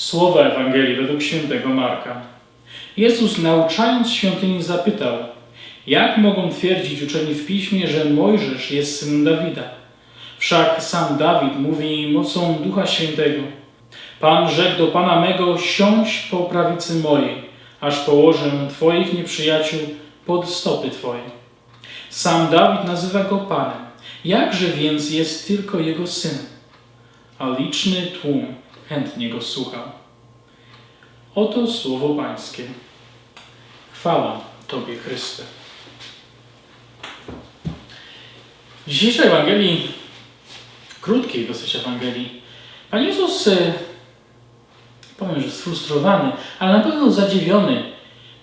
Słowa Ewangelii według świętego Marka. Jezus nauczając świątyni zapytał, jak mogą twierdzić uczeni w piśmie, że Mojżesz jest synem Dawida? Wszak sam Dawid mówi mocą Ducha Świętego. Pan rzekł do Pana mego, siądź po prawicy mojej, aż położę Twoich nieprzyjaciół pod stopy Twoje. Sam Dawid nazywa go Panem. Jakże więc jest tylko jego synem? A liczny tłum chętnie go słuchał. Oto słowo Pańskie. Chwała Tobie, Chryste. W dzisiejszej Ewangelii, krótkiej dosyć Ewangelii, Pan Jezus, e, powiem, że sfrustrowany, ale na pewno zadziwiony,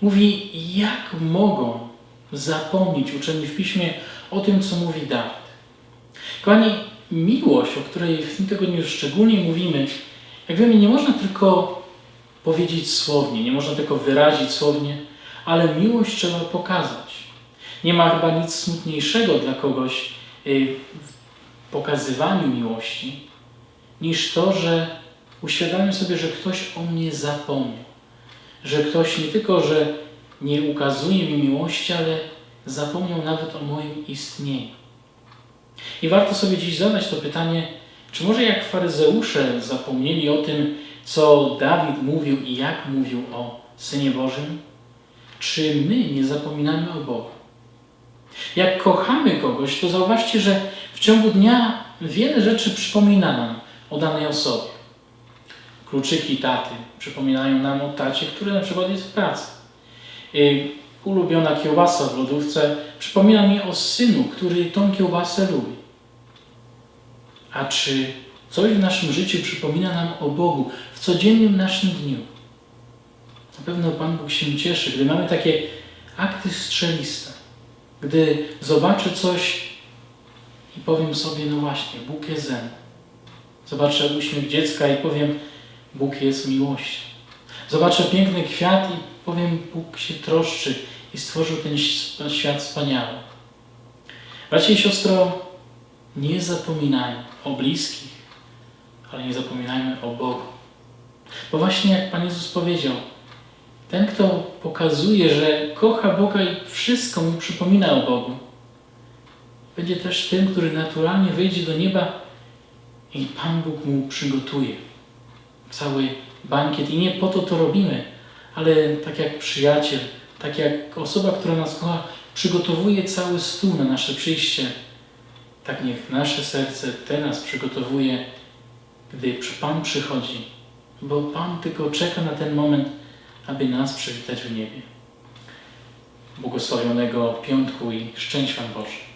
mówi, jak mogą zapomnieć uczeni w Piśmie o tym, co mówi Dawid. Kochani, miłość, o której w tym tygodniu szczególnie mówimy, jak wiemy, nie można tylko powiedzieć słownie, nie można tylko wyrazić słownie, ale miłość trzeba pokazać. Nie ma chyba nic smutniejszego dla kogoś y, w pokazywaniu miłości, niż to, że uświadamiam sobie, że ktoś o mnie zapomniał. Że ktoś nie tylko, że nie ukazuje mi miłości, ale zapomniał nawet o moim istnieniu. I warto sobie dziś zadać to pytanie, czy może jak faryzeusze zapomnieli o tym, co Dawid mówił i jak mówił o Synie Bożym, czy my nie zapominamy o Bogu? Jak kochamy kogoś, to zauważcie, że w ciągu dnia wiele rzeczy przypomina nam o danej osobie. Kluczyki taty przypominają nam o tacie, który na przykład jest w pracy. Y, Ulubiona kiełbasa w lodówce przypomina mi o synu, który tą kiełbasę lubi. A czy coś w naszym życiu przypomina nam o Bogu w codziennym naszym dniu? Na pewno Pan Bóg się cieszy, gdy mamy takie akty strzeliste. Gdy zobaczę coś i powiem sobie, no właśnie, Bóg jest ze. Zobaczę uśmiech dziecka i powiem, Bóg jest miłością. Zobaczę piękny kwiat i powiem, Bóg się troszczy i stworzył ten świat wspaniały. Bracie i siostro, nie zapominajmy o bliskich, ale nie zapominajmy o Bogu. Bo właśnie jak Pan Jezus powiedział, ten, kto pokazuje, że kocha Boga i wszystko mu przypomina o Bogu, będzie też tym, który naturalnie wejdzie do nieba i Pan Bóg mu przygotuje cały bankiet. I nie po to to robimy, ale tak jak przyjaciel, tak jak osoba, która nas kocha, przygotowuje cały stół na nasze przyjście, tak niech nasze serce teraz przygotowuje, gdy Pan przychodzi, bo Pan tylko czeka na ten moment, aby nas przywitać w niebie. Błogosławionego piątku i szczęść Wam Boże.